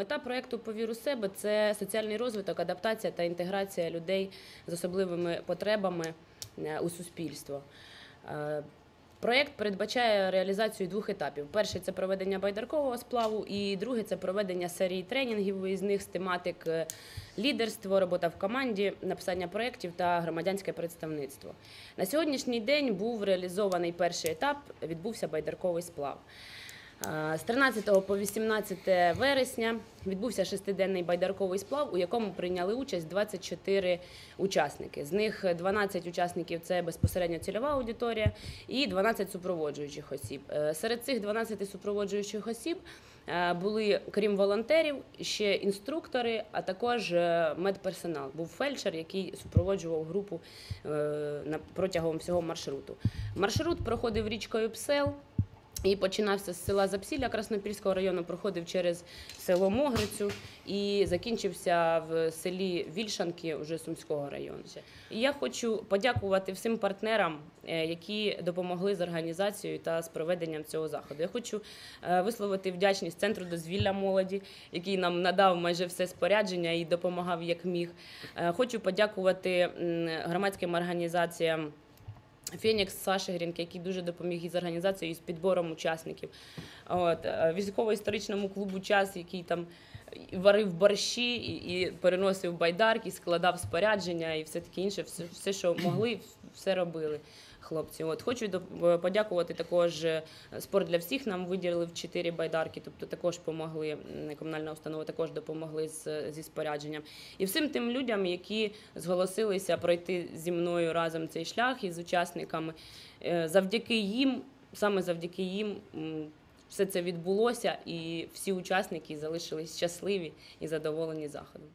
Мета проєкту Повір у себе це соціальний розвиток, адаптація та інтеграція людей з особливими потребами е, у суспільство. Е, Проєкт передбачає реалізацію двох етапів: перший це проведення байдаркового сплаву, і другий це проведення серії тренінгів виїзних з тематик е, лідерство, робота в команді, написання проєктів та громадянське представництво. На сьогоднішній день був реалізований перший етап, відбувся байдарковий сплав. Е, З 13 по 18 вересня відбувся шестиденний байдарковий сплав, у якому прийняли участь 24 учасники. З них 12 учасників це безпосередньо цільова аудиторія і 12 супроводжуючих осіб. Е, Серед цих 12 супроводжуючих осіб е, були, крім волонтерів, ще інструктори, а також медперсонал. Був фельдшер, який супроводжував групу протягом всього маршруту. Маршрут проходив річкою Псел. І починався з села Запсілля Краснопільського району, проходив через село Могрицю і закінчився в селі Вільшанки вже Сумського району. І я хочу подякувати всім партнерам, е, які допомогли з організацією та з проведенням цього заходу. Я хочу е, висловити вдячність центру дозвілля молоді, який нам надав майже все спорядження і допомагав як міг. Е, Хочу подякувати громадським організаціям. Фенікс Саші Грінки, який дуже допоміг із організацією і з підбором учасників. От, е, військово-історичному клубу час, який там варив борщі і, і переносив байдарки, складав спорядження і все таке інше, все, все, що могли, все робили. Хлопці, от хочу подякувати також е, спорт для всіх. Нам виділили в 4 байдарки, тобто також допомогли. Комунальна установа також допомогли з, зі спорядженням. І всім тим людям, які зголосилися пройти зі мною разом цей шлях із учасниками. Е, Завдяки їм, саме завдяки їм, все це відбулося, і всі учасники залишились щасливі і задоволені заходом.